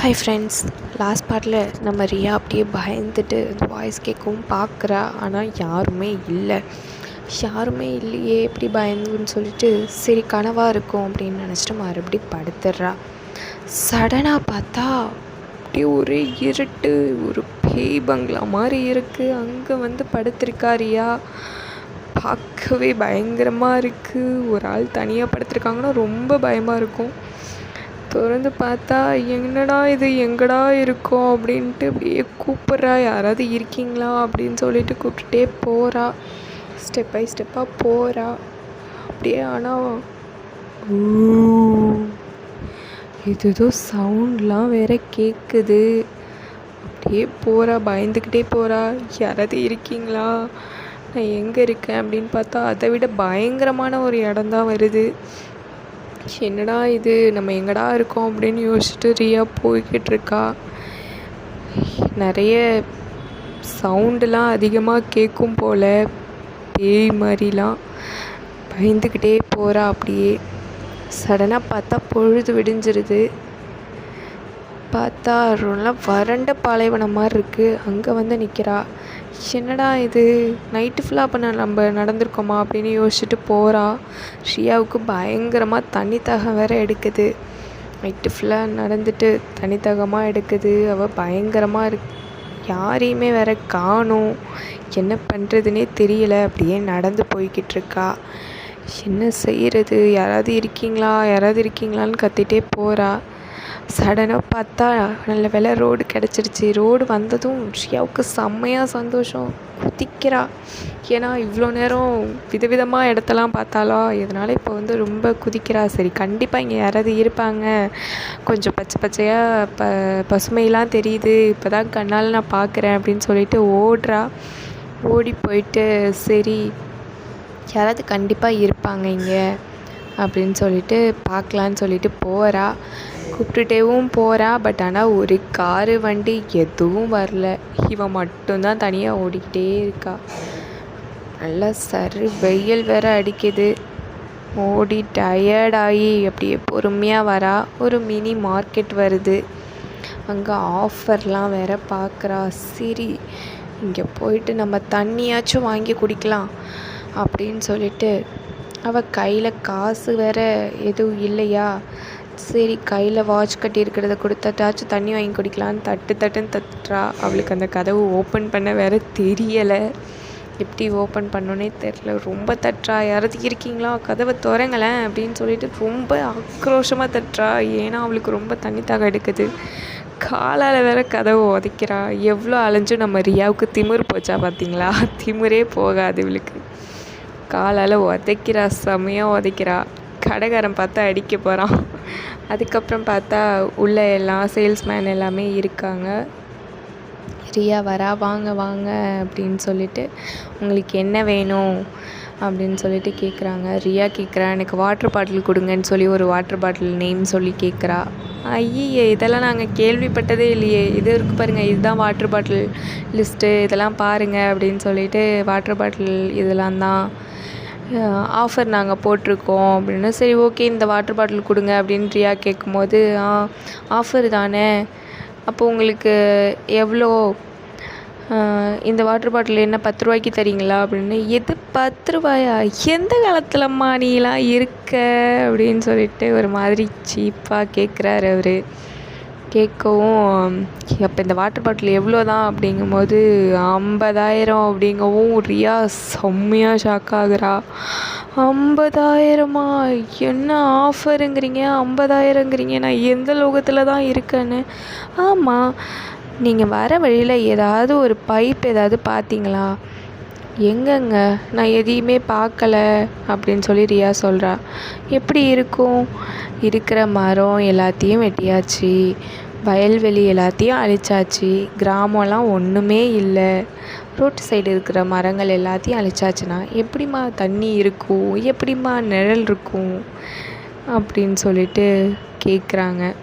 Hi friends last பார்ட்டில் நம்ம ரியா அப்படியே பயந்துட்டு வாய்ஸ் கேட்கவும் பார்க்குறா ஆனால் யாருமே இல்லை. யாருமே இல்லையே எப்படி பயந்துன்னு சொல்லிட்டு சரி கனவாக இருக்கும் அப்படின்னு நினச்சிட்டு மறுபடியும் படுத்துடுறா சடனாக பார்த்தா அப்படியே ஒரே இருட்டு ஒரு பேய் பங்களா மாதிரி இருக்குது அங்கே வந்து படுத்திருக்கா ரியா. பார்க்கவே பயங்கரமாக இருக்குது ஒரு ஆள் தனியாக படுத்திருக்காங்கன்னா ரொம்ப பயமாக இருக்கும். திறந்து பார்த்தா என்னடா இது? எங்கடா இருக்கோம்? அப்படின்ட்டு அப்படியே கூப்பிட்றா. யாராவது இருக்கீங்களா? அப்படின்னு சொல்லிட்டு கூப்பிட்டுட்டே போகிறா ஸ்டெப் பை ஸ்டெப்பாக போகிறா அப்படியே ஆனால் இது ஏதோ சவுண்ட்லாம் வேற கேட்குது அப்படியே போகிறா பயந்துக்கிட்டே போகிறா யாராவது இருக்கீங்களா? நான் எங்கே இருக்கேன்? அப்படின்னு பார்த்தா அதை விட பயங்கரமான ஒரு இடம் தான் வருது. என்னடா இது? நம்ம எங்கடா இருக்கோம் அப்படின்னு யோசிச்சுட்டு ரியா போய்கிட்டு இருக்கா. நிறைய சவுண்டெலாம் அதிகமாக கேட்கும் போல் பேய் மாதிரிலாம் பயந்துக்கிட்டே போகிறா அப்படியே. சடனாக பார்த்தா பொழுது விடிஞ்சிருது. பார்த்தா ரொம்ப வறண்ட பாலைவனம் மாதிரி இருக்குது அங்கே வந்து நிற்கிறா என்னடா இது? நைட்டு ஃபுல்லாக அப்போ நான் நம்ம நடந்திருக்கோமா அப்படின்னு யோசிச்சுட்டு போகிறா ஷியாவுக்கு பயங்கரமாக தண்ணி தாகம் வேற எடுக்குது. நைட்டு ஃபுல்லாக நடந்துட்டு தனித்தகமாக தாகமாக எடுக்குது. அவள் பயங்கரமாக இருக்கு யாரையுமே வேற காணும். என்ன பண்ணுறதுனே தெரியல. அப்படியே நடந்து போய்கிட்டு இருக்கா. என்ன செய்கிறது யாராவது இருக்கீங்களா? யாராவது இருக்கீங்களான்னு கத்திட்டே போகிறா சடனாக பார்த்தா நல்ல வேலை ரோடு கிடச்சிருச்சு. ரோடு வந்ததும் ஷியாவுக்கு செம்மையாக சந்தோஷம். குதிக்கிறா. ஏன்னா இவ்வளோ நேரம் விதவிதமாக இடத்தெல்லாம் பார்த்தாலா இதனால் இப்போ வந்து ரொம்ப குதிக்கிறா. சரி கண்டிப்பாக இங்கே யாராவது இருப்பாங்க. கொஞ்சம் பச்சை பச்சையாக ப பசுமையெல்லாம் தெரியுது. இப்போ தான் கண்ணால் நான் பார்க்குறேன் அப்படின்னு சொல்லிட்டு ஓடுறா. ஓடி போயிட்டு சரி யாராவது கண்டிப்பாக இருப்பாங்க இங்கே அப்படின்னு சொல்லிட்டு பார்க்கலான்னு சொல்லிட்டு போகிறா கூப்பிட்டுட்டேவும் போகிறா பட் ஆனால் ஒரு காரு வண்டி எதுவும் வரல. இவன் மட்டும்தான் தனியாக ஓடிக்கிட்டே இருக்கா. நல்லா சரி வெயில் வேற அடிக்குது. ஓடி டயர்டாகி அப்படியே பொறுமையாக வரா. ஒரு மினி மார்க்கெட் வருது. அங்கே ஆஃபர்லாம் வேற பார்க்குறா சரி இங்கே போயிட்டு நம்ம தண்ணியாச்சும் வாங்கி குடிக்கலாம் அப்படின்னு சொல்லிட்டு அவள் கையில் காசு வேற எதுவும் இல்லையா? சரி கையில் வாட்ச் கட்டி இருக்கிறத கொடுத்தாட்டாச்சும் தண்ணி வாங்கி குடிக்கலான்னு தட்டு தட்டுன்னு தட்டுறா. அவளுக்கு அந்த கதவு ஓப்பன் பண்ண வேற தெரியலை. எப்படி ஓப்பன் பண்ணோன்னே தெரில ரொம்ப தட்டுறா. யாராவது இருக்கீங்களா? கதவை திறங்களேன் அப்படின்னு சொல்லிட்டு ரொம்ப ஆக்ரோஷமாக தட்டுறா. ஏன்னா அவளுக்கு ரொம்ப தண்ணி தாக எடுக்குது. காலால் வேற கதவை உதைக்கிறா. எவ்வளோ அலைஞ்சும் நம்ம ரியாவுக்கு திமிர் போச்சா பார்த்தீங்களா திமிரே போகாது இவளுக்கு. காலால் உதைக்கிறா. செமையாக உதைக்கிறா. கடைக்காரன் பார்த்தா அடிக்க போகிறான் அதுக்கப்புறம் பார்த்தா உள்ளே எல்லாம் சேல்ஸ்மேன் எல்லாமே இருக்காங்க. ரியா வரா வாங்க வாங்க அப்படின்னு சொல்லிட்டு உங்களுக்கு என்ன வேணும்? அப்படின்னு சொல்லிட்டு கேட்குறாங்க ரியா கேட்குறா எனக்கு வாட்டர் பாட்டில் கொடுங்கன்னு சொல்லி ஒரு வாட்டர் பாட்டில் நேம் சொல்லி கேட்குறா ஐயே இதெல்லாம் நாங்கள் கேள்விப்பட்டதே இல்லையே. இது இருக்குது பாருங்கள் இதுதான் வாட்டர் பாட்டில் லிஸ்ட்டு இதெல்லாம் பாருங்கள் அப்படின்னு சொல்லிட்டு வாட்டர் பாட்டில் இதெல்லாம் தான். ஆஃபர் நாங்கள் போட்டிருக்கோம் அப்படின்னு. சரி ஓகே இந்த வாட்டர் பாட்டில் கொடுங்க அப்படின்னு ரியா கேட்கும்போது ஆ ஆஃபர் தானே. அப்போ உங்களுக்கு எவ்வளோ இந்த வாட்டர் பாட்டில் என்ன பத்து ரூபாய்க்கு தரீங்களா? அப்படின்னு. எது பத்து ரூபாயா எந்த காலத்துலம்மா நீலாம் இருக்க? அப்படின்னு சொல்லிட்டு ஒரு மாதிரி சீப்பாக கேட்குறாரு அவர். கேட்கவும் அப்போ இந்த வாட்டர் பாட்டில் எவ்வளோ தான் அப்படிங்கும்போது ஐம்பதாயிரம் அப்படிங்கவும் ரியா செம்மையாக ஷாக் ஆகுறா. ஐம்பதாயிரமா? என்ன ஆஃபருங்கிறீங்க ஐம்பதாயிரங்கிறீங்க. நான் எந்த லோகத்தில் தான் இருக்கேன்னு. ஆமாம் நீங்கள் வர வழியில் ஏதாவது ஒரு பைப் ஏதாவது பார்த்தீங்களா? எங்கங்க? நான் எதையுமே பார்க்கல அப்படின்னு சொல்லி ரியா சொல்கிறா எப்படி இருக்கும்? இருக்கிற மரம் எல்லாத்தையும் வெட்டியாச்சு. வயல்வெளி எல்லாத்தையும் அழிச்சாச்சு. கிராமம்லாம் ஒன்றுமே இல்லை. ரோட்டு சைடு இருக்கிற மரங்கள் எல்லாத்தையும் அழிச்சாச்சுன்னா எப்படிம்மா தண்ணி இருக்கும்? எப்படிம்மா நிழல் இருக்கும்? அப்படின்னு சொல்லிட்டு கேட்குறாங்க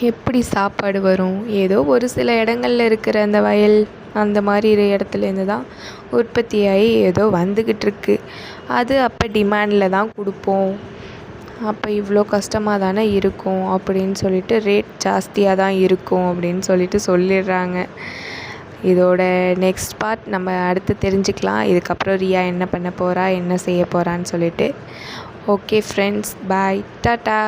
எப்படி சாப்பாடு வரும்? ஏதோ ஒரு சில இடங்கள்ல இருக்கிற அந்த வயல் அந்த மாதிரி இடத்துலேருந்து தான் உற்பத்தியாகி ஏதோ வந்துக்கிட்டுருக்கு அது அப்போ டிமாண்டில் தான் கொடுப்போம். அப்போ இவ்வளோ கஷ்டமாக தானே இருக்கும் அப்படின்னு சொல்லிட்டு ரேட் ஜாஸ்தியாக தான் இருக்கும் அப்படின்னு சொல்லிட்டு சொல்லிடுறாங்க. இதோட நெக்ஸ்ட் பார்ட் நம்ம அடுத்து தெரிஞ்சுக்கலாம். இதுக்கப்புறம் ரியா என்ன பண்ண போகிறா என்ன செய்ய போகிறான்னு சொல்லிட்டு. Okay friends bye tata